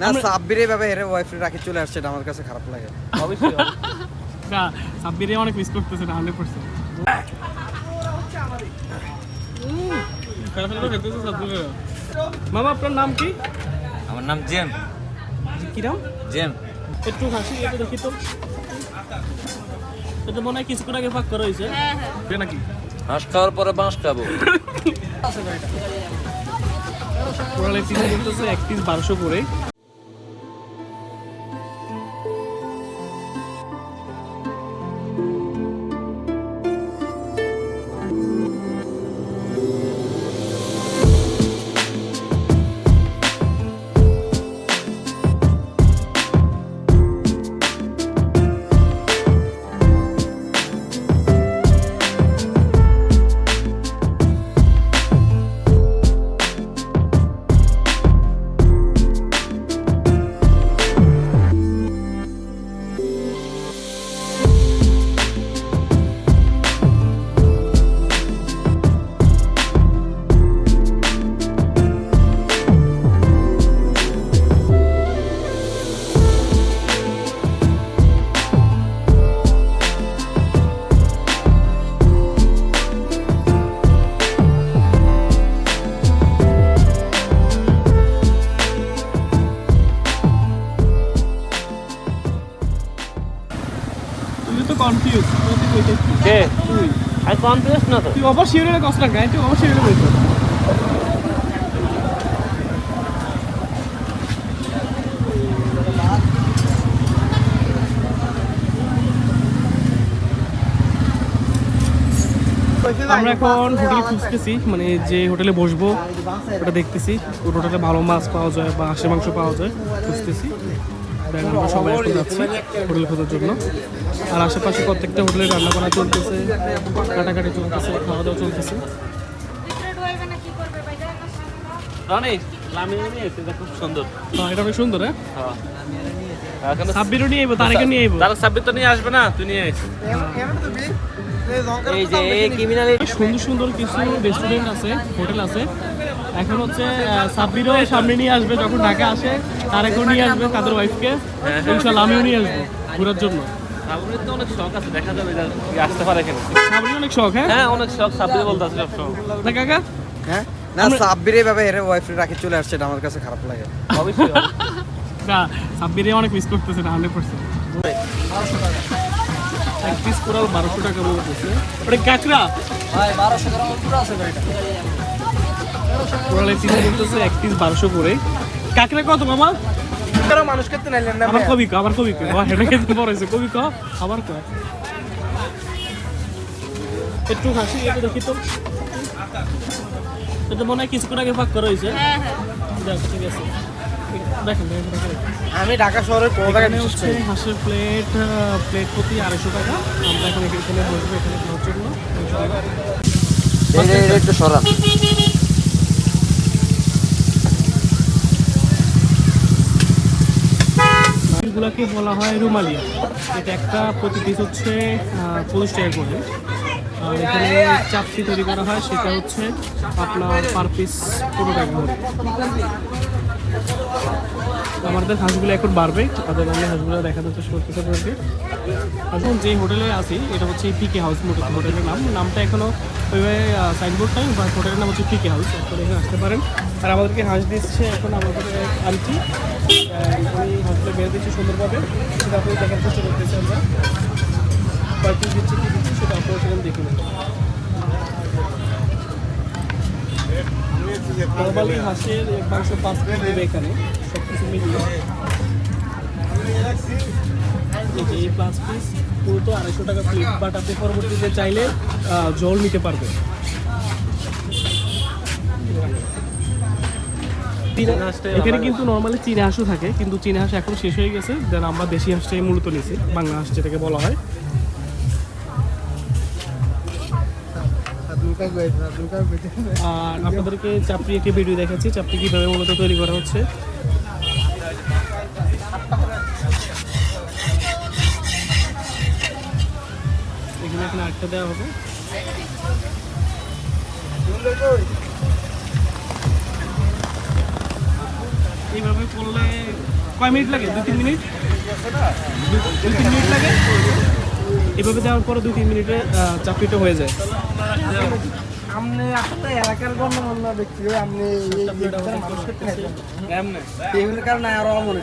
না সাব্বির এইভাবে হেরে ওয়াইফ রাখি চলে আসছে আমার কাছে খারাপ লাগে। অবশ্যই না সাব্বিরে অনেক মিস করতেছে না হান্ড্রেড পার্সেন্ট মামা আপনার নাম কি? আমার নাম জেম। কি নাম? জেম। একটু হাসি এটা দেখি তো। এটা মনে হয় কিছুক্ষণ আগে ফাঁক করা হয়েছে। নাকি? হাঁস খাওয়ার পরে বাঁশ খাব। টোটাল এক পিস বারোশো করে। কনফিউজ না তো? তুই অবশ্যই এর কষ্ট না তুই অবশ্যই এর কইতে আমরা এখন হোটেলে খুঁজতেছি মানে যে হোটেলে বসবো, ওটা দেখতেছি। কোন হোটেলে ভালো মাছ পাওয়া যায় বা হাঁসের মাংস পাওয়া যায়, খুঁজতেছি। আমরা সবাই এখন যাচ্ছি হোটেল খোঁজার জন্য। আর আশেপাশে প্রত্যেকটা হোটেলে রান্না বান্না চলতেছে কাটাকাটি চলতেছে খাওয়া দাওয়া চলতেছে খুব সুন্দর। হ্যাঁ, এটা অনেক সুন্দর হ্যাঁ? হ্যাঁ। এখন সাব্বিরও নিয়ে আইবো তারেকে নিয়ে আইবো। তার সাব্বির তো নিয়ে আসবে না তুই নিয়ে আয়। এই যে ক্রিমিনাল সুন্দর সুন্দর কিছু রেস্টুরেন্ট আছে হোটেল আছে। এখন হচ্ছে সাব্বিরও সামনে নিয়ে আসবে যখন ঢাকা আসে তারেকেও নিয়ে আসবে তাদের ওয়াইফকে ইনশাল্লাহ আমিও নিয়ে আসব ঘোরার জন্য। সাব্বির তো অনেক শখ আছে দেখা যাবে আসতে পারে এখানে। অনেক শখ হ্যাঁ? হ্যাঁ অনেক শখ সাব্বির বলতে আছে সব সময় না কাকা? হ্যাঁ? না সাব্বির এইভাবে হেরে ওয়াইফ রাখি চলে আসছে আমার কাছে খারাপ লাগে। অবশ্যই না সাব্বিরে অনেক মিস করতেছে না হান্ড্রেড পার্সেন্ট এক পিস কোরাল বারোশো টাকা বলতেছে। ওটা কাঁকড়া? এক পিস বারোশো করে। কাঁকড়া কত মামা? মানুষ করতে নাইলেন না কবি ক কবি ক। হেঁটে খেতে বড় হয়েছে। কবি ক আবার ক। একটু হাসি দেখি তো। এটা মনে হয় কিছুক্ষণ আগে ফাঁক করা হয়েছে। ঠিক আছে। আমি ঢাকা শহরের কোনো জায়গায় হচ্ছে হাঁসের প্লেট প্লেট প্রতি আড়াইশো টাকা। আমরা এখন এখানে বসবো এখানে খাওয়ার জন্য একটু সরান। এগুলোকে বলা হয় রুমালিয়া এটা একটা প্রতি পিস হচ্ছে পঁচিশ টাকা করে। আর এখানে চাপটি তৈরি করা হয়, সেটা হচ্ছে আপনার পার পিস পনেরো টাকা করে। আমাদের হাঁসগুলো এখন বাড়বে তাদের আমরা হাঁসগুলো দেখাতে চেষ্টা করতেছে আপনাদেরকে। এখন যে হোটেলে আছি, এটা হচ্ছে পিকে হাউস হোটেলের নাম। নামটা এখনও ওইভাবে সাইনবোর্ড নাই বা হোটেলের নাম হচ্ছে পিকে হাউস আপনারা এখানে আসতে পারেন। আর আমাদেরকে হাঁস দিচ্ছে এখন আমাদের আন্টি। হাঁসগুলো বেড়ে দিচ্ছে সুন্দরভাবে, সেটা আপনি দেখার চেষ্টা করতেছি আমরা। কয় দিচ্ছে কী দিচ্ছে, সেটা আপনারা সেখানে দেখে নেবেন। নর্মালি হাঁসের মাংস পাঁচ পিস দেবে এখানে সব কিছু মিলিয়ে। এই পাঁচ পিস পুরো তো আড়াইশো টাকা প্লেট বাট আপনি পরবর্তীতে চাইলে জল নিতে পারবেন। এখানে কিন্তু নর্মালি চীনা হাঁসও থাকে কিন্তু চীনা হাঁস এখন শেষ হয়ে গেছে দেন আমরা দেশি হাঁসটাই মূলত নিয়েছি বাংলা হাঁস যেটাকে বলা হয়। আর আপনাদেরকে চাপড়ি একটি ভিডিও দেখাচ্ছি চাপড়ি কীভাবে মূলত তৈরি করা হচ্ছে। এখানে এখানে আটটা দেওয়া হবে। এইভাবে করলে কয় মিনিট লাগে? দুই তিন মিনিট? দুই তিন মিনিট লাগে। এভাবে দেওয়ার পরে দুই তিন মিনিটে চাপড়িটা হয়ে যায়। আপনি আসলে এলাকার গণ্যমান্য ব্যক্তি আপনি এগুলোর কারণে আরও মনে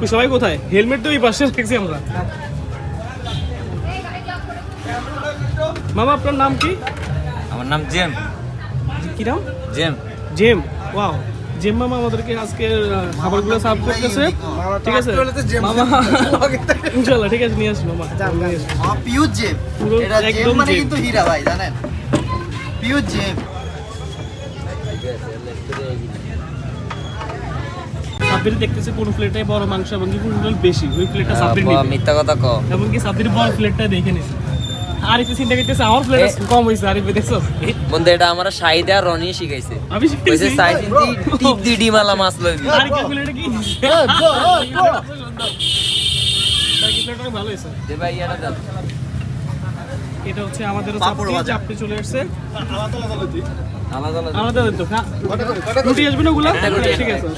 ওই সবাই কোথায়? হেলমেট তো এই পাশে দেখছি আমরা। মামা আপনার নাম কি? আমার নাম জেম। কি নাম? জেম। জেম? ওয়াও। জেম মামা আমাদেরকে আজকে খাবারগুলো সার্ভ করতেছে। ঠিক আছে? ইনশাল্লাহ ঠিক আছে নিয়ে আসুন মামা। জেম। এটা মানে কিন্তু হীরা ভাই জানেন? পিউজ জেম। সাব্বির দেখতেছে কোন প্লেটে বড় মাংস এবং কি কোন প্লেট বেশি। ওই প্লেটটা সাব্বির নিবে। মিথ্যা কথা কও। এবং কি সাব্বির বড় প্লেটটা দেখে নিছে। আরিফে চিন্তা করতেছে আমার প্লেট কম হয়েছে আরিফে দেখছ? বন্ধু এটা আমার শাহিদা আর রনি শিখাইছে। আমি কইছে শিখেছি টিপ দি ডিমালা মাছ লইবি। আরিফে প্লেটে কি? বাকি ভালো হয়েছে দে ভাই এটা দাও এটা হচ্ছে আমাদের চাপড়ি চাপড়ি চলে আসছে। আলাদা আলাদা আলাদা তো রুটি আসবে না ওগুলা? ঠিক আছে।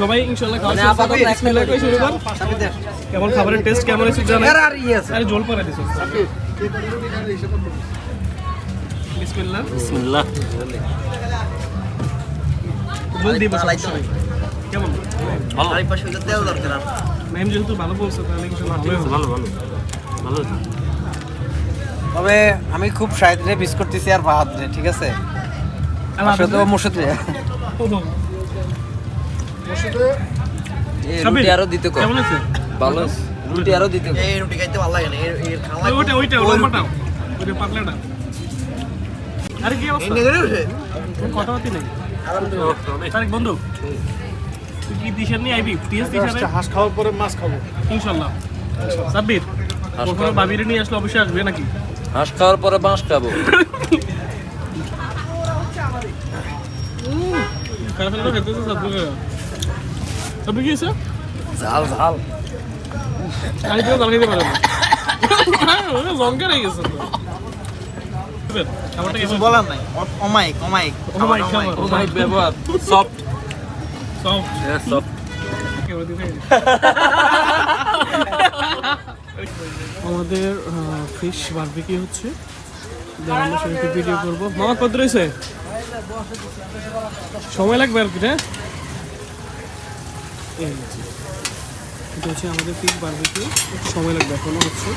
সবাই ইনশাল্লাহ খাওয়া মানে শেষ আপাতত বিসমিল্লাহ করে শুরু কর। কেমন খাবারের টেস্ট কেমন হয়েছে জানাই আর আর আরে জল পরে দিছো। বিসমিল্লাহ। বিসমিল্লাহ। জল দিবা কেমন? ভালো। আরেক পাশে তেল দরকার আর। যেহেতু ভালো বলছে তাহলে ভালোই ভালো ভালো। ভালো তবে আমি খুব সাইড রে মিস করতেছি আর ভাত রে ঠিক আছে? আসলে মুর্শিদ রে? রুটি আরও দিতে আছে? ভালো রুটি আরও দিতে এই রুটি খাইতে ভালো লাগে না এর এর খাওয়া ওই- ওইটা ওইটা লম্বাটা পাতলাটা। আরে কি অবস্থা? নেই। তারেক বন্ধু? তুই কি দিশার নিয়ে আইবি? টিএস দিশারে হাঁস খাওয়ার পরে মাছ খাব। ইনশাল্লাহ। সাব্বির কখনো বাবিরে নিয়ে আসলে অবশ্যই আসবে নাকি? হাঁস খাওয়ার পরে বাঁশ খাব। ঝাল ঝাল। কেউ রয়ে গেছে তো কিছু বলার নাই ব্যবহার সফট সফট আমাদের ফিশ বারবিকিউ হচ্ছে। আমরা সেটা ভিডিও করব। মামা, কত রয়েছে? সময় লাগবে আর কি হ্যাঁ এটা হচ্ছে আমাদের ফিশ বারবিকিউ একটু সময় লাগবে এখনও, হচ্ছে।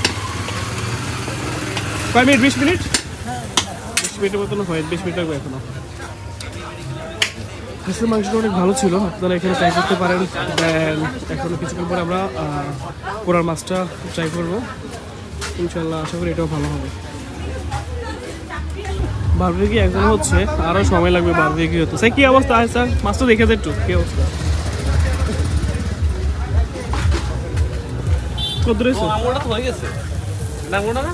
কয় মিনিট, বিশ মিনিট? বিশ মিনিটের মতন হয়, বিশ মিনিট লাগবে এখনও। হাঁসের মাংসটা অনেক ভালো ছিল। আপনারা এখানে ট্রাই করতে পারেন। দেন এখনও কিছুক্ষণ পরে আমরা পোড়ার মাছটা ট্রাই করব। ইনশাল্লাহ আশা করি এটাও ভালো হবে। বারবিকি একজন হচ্ছে আরও সময় লাগবে বারবিকি হতে। স্যার কী অবস্থা? আছে স্যার মাছটা দেখে একটু কী অবস্থা? কত রয়েছে? হয়ে গেছে। না না?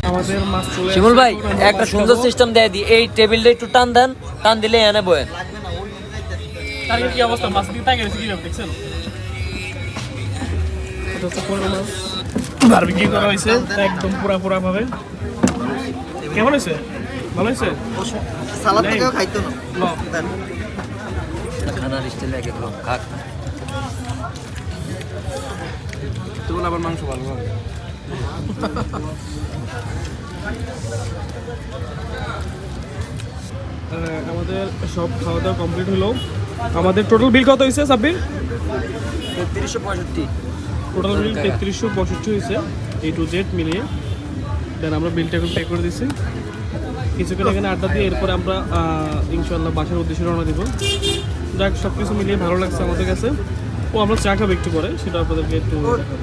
শিমুল ভাই একটা সুন্দর। সিস্টেম দেয় দি। এই টেবিলটা একটু টান দেন টান দিলে এনে বয়েন। বারবিকিউ করা হয়েছে একদম পুরা পুরা ভাবে। কেমন হয়েছে? ভালো হয়েছে? সালাদ তো খাইতো না। খানার স্টাইলে আগে খাক। তখন আবার মাংস ভালো হবে। আমাদের সব খাওয়া দাওয়া কমপ্লিট হলো। আমাদের টোটাল বিল কত হয়েছে সাব্বির? তেত্রিশশো পঁয়ষট্টি। টোটাল বিল তেত্রিশশো পঁয়ষট্টি হয়েছে এই টু জেড মিলিয়ে। দেন আমরা বিলটা এখন পে করে দিছি। কিছুক্ষণ এখানে আড্ডা দিয়ে এরপরে আমরা ইনশাল্লাহ বাসার উদ্দেশ্যে রওনা দিব। যাক সব কিছু মিলিয়ে ভালো লাগছে আমাদের কাছে। ও আমরা চা খাব একটু পরে সেটা আপনাদেরকে একটু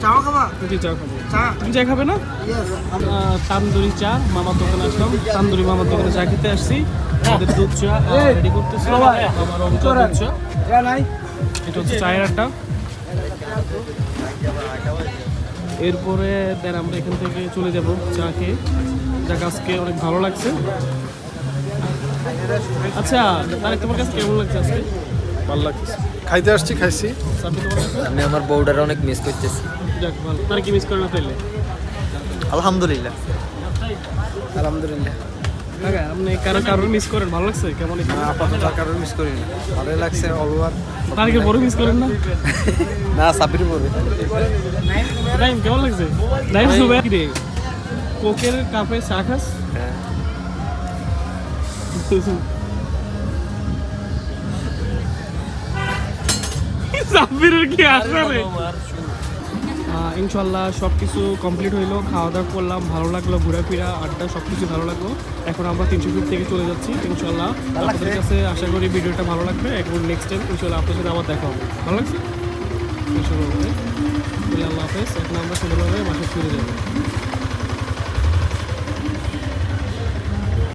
চাও খাবা? চা খাব। তুমি চা খাবে না? তান্দুরি চা মামার দোকানে আসলাম। তান্দুরি মামার দোকানে চা খেতে আসছি। আমাদের দুধ চা রেডি করতেছি। আমার অঙ্ক চা। এটা হচ্ছে চায়ের আড্ডা। এরপরে দেন আমরা এখান থেকে চলে যাব চা খেয়ে। যাক আজকে অনেক ভালো লাগছে। আচ্ছা তার তোমার কাছে কেমন লাগছে আজকে? ভালো লাগছে খাইতে আসছি খাইছি। আমি আমার বউডার অনেক মিস করতেছি। যাক ভালো। তার কি মিস করে না পেলে আলহামদুলিল্লাহ। আলহামদুলিল্লাহ। আপনি কারও কারও মিস করেন ভালো লাগছে? কেমন? আপাতত কারোর মিস করি না। ভালোই লাগছে অলওয়ার। তার কি বড় মিস করেন না? না সাবির পরে টাইম কেমন লাগছে? টাইম শুবে কি রে। কোকের কাপে চা খাস? সাব্বিরের কি রে ইনশাল্লাহ সব কিছু কমপ্লিট হইল খাওয়া দাওয়া করলাম ভালো লাগল ঘোরাফেরা আড্ডা সব কিছু ভালো লাগল। এখন আমরা তিনশো ফিট থেকে চলে যাচ্ছি ইনশাল্লাহ আপনাদের কাছে আশা করি ভিডিওটা ভালো লাগবে এখন নেক্সট টাইম ইনশাল্লাহ আপনার সাথে আবার দেখা হবে। ভালো লাগছে? ইনশাল্লাহ আল্লাহ হাফেজ। এখন আমরা সুন্দরভাবে বাসা ফিরে যাব।